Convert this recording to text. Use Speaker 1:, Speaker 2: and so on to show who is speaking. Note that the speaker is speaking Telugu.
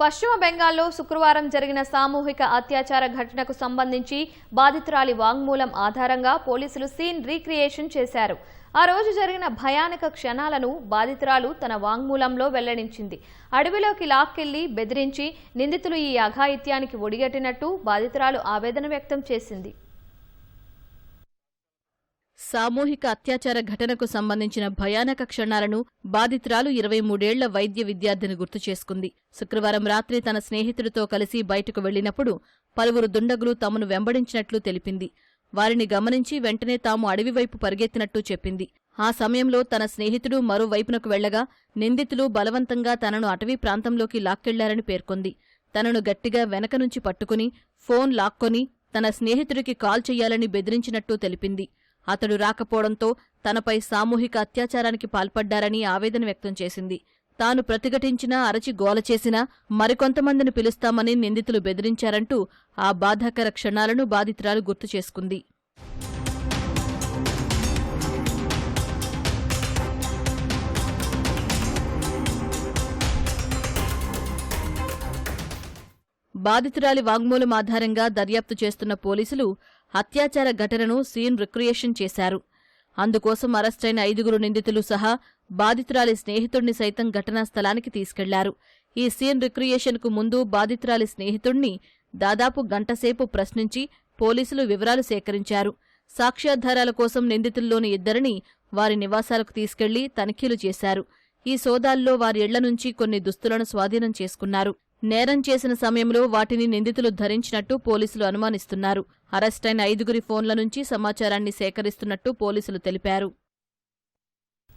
Speaker 1: పశ్చిమ బెంగాల్లో శుక్రవారం జరిగిన సామూహిక అత్యాచార ఘటనకు సంబంధించి బాధితురాలి వాంగ్మూలం ఆధారంగా పోలీసులు సీన్ రీక్రియేషన్ చేశారు. ఆ రోజు జరిగిన భయానక క్షణాలను బాధితురాలు తన వాంగ్మూలంలో వెల్లడించింది. అడవిలోకి లాక్కెళ్ళి బెదిరించి నిందితులు ఈ అఘాయిత్యానికి ఒడిగట్టినట్టు బాధితురాలు ఆవేదన వ్యక్తం చేసింది.
Speaker 2: సామూహిక అత్యాచార ఘటనకు సంబంధించిన భయానక క్షణాలను బాధితురాలు ఇరవై మూడేళ్ళ వైద్య విద్యార్థిని గుర్తు చేసుకుంది. శుక్రవారం రాత్రి తన స్నేహితుడితో కలిసి బయటకు వెళ్ళినప్పుడు పలువురు దుండగులు తమను వెంబడించినట్లు తెలిపింది. వారిని గమనించి వెంటనే తాము అడవివైపు పరిగెత్తినట్టు చెప్పింది. ఆ సమయంలో తన స్నేహితుడు మరోవైపునకు వెళ్ళగా నిందితులు బలవంతంగా తనను అటవీ ప్రాంతంలోకి లాక్కెళ్ళారని పేర్కొంది. తనను గట్టిగా వెనక నుంచి పట్టుకుని ఫోన్ లాక్కొని తన స్నేహితుడికి కాల్ చెయ్యాలని బెదిరించినట్టు తెలిపింది. అతడు రాకపోవడంతో తనపై సామూహిక అత్యాచారానికి పాల్పడ్డారని ఆవేదన వ్యక్తం చేసింది. తాను ప్రతిఘటించినా అరచి గోల చేసినా మరికొంతమందిని పిలుస్తామని నిందితులు బెదిరించారంటూ ఆ బాధాకర క్షణాలను బాధితురాలు గుర్తు చేసుకుంది. బాధితురాలి వాంగ్మూలం ఆధారంగా దర్యాప్తు చేస్తున్న పోలీసులు అత్యాచార ఘటనను సీన్ రిక్రియేషన్ చేశారు. అందుకోసం అరెస్టైన ఐదుగురు నిందితులు సహా బాధితురాలి స్నేహితుడిని సైతం ఘటనా స్థలానికి తీసుకెళ్ళారు. ఈ సీన్ రిక్రియేషన్కు ముందు బాధితురాలి స్నేహితుణ్ణి దాదాపు గంటసేపు ప్రశ్నించి పోలీసులు వివరాలు సేకరించారు. సాక్ష్యాధారాల కోసం నిందితుల్లోని ఇద్దరిని వారి నివాసాలకు తీసుకెళ్ళి తనిఖీలు చేశారు. ఈ సోదాల్లో వారి ఇళ్ళ నుంచి కొన్ని దుస్తులను స్వాధీనం చేసుకున్నారు. నేరం చేసిన సమయంలో వాటిని నిందితులు ధరించినట్టు పోలీసులు అనుమానిస్తున్నారు. అరెస్టైన ఐదుగురి ఫోన్ల నుంచి సమాచారాన్ని సేకరిస్తున్నట్టు పోలీసులు తెలిపారు.